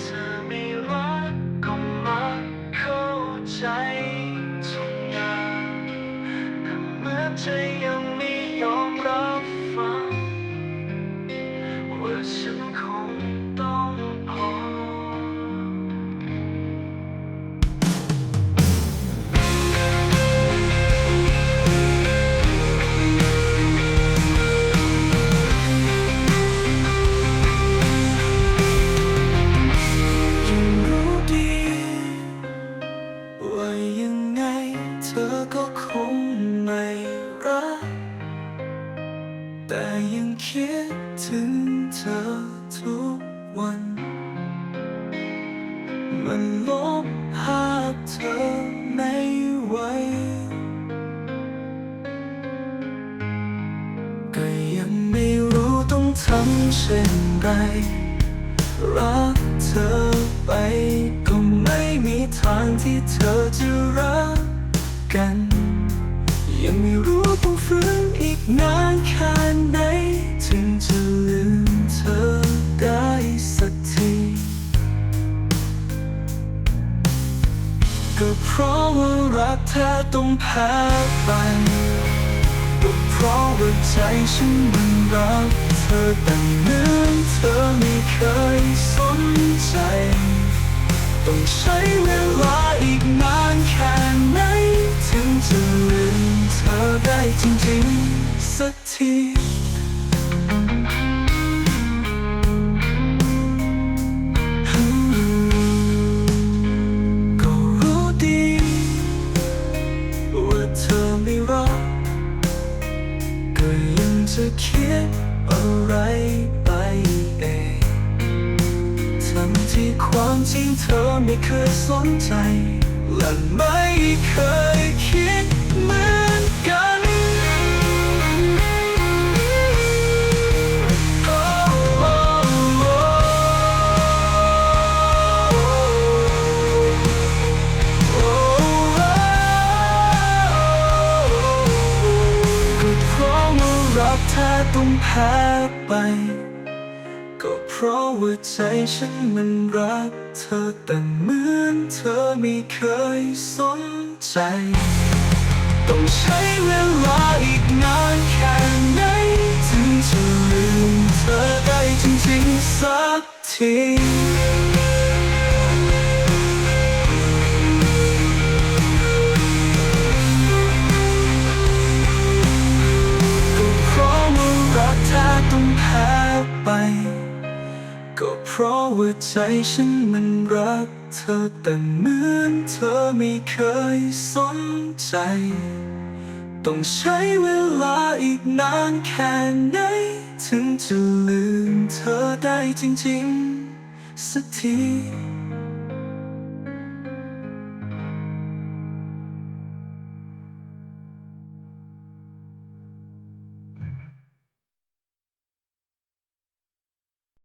เธอไม่รักก็มาเข้าใจทุกอย่แต่เมื่อใจ แต่ยังคิดถึงเธอทุกวัน มันลบภาพเธอไม่ไหวก็ยังไม่รู้ต้องทำเช่นไร รักเธอไปก็ไม่มีทางที่เธอ ยังไม่รู้ต้องฝืนอีกนานแค่ไหน ถึงจะลืมเธอได้สักที ก็เพราะว่ารักแท้ต้องแพ้ไปก็เพราะว่าใจฉันมันรักเธอแต่เหมือนเธอไม่เคยสนใจ ต้องใช้เวลา จะคิดอะไรไปเองทั้งที่ความจริงเธอไม่เคยสนใจ และไม่เคยคิดเหมือน ถ้าต้องแพ้ไป ก็เพราะว่าใจฉันมันรักเธอแต่เหมือนเธอไม่เคยสนใจ ต้องใช้เวลาอีกนานแค่ไหน ถึงจะลืมเธอได้จริงๆสักที ว่าใจฉันมันรักเธอแต่เหมือนเธอไม่เคยสนใจ ต้องใช้เวลาอีกนานแค่ไหน ถึงจะลืมเธอได้จริงๆ สักที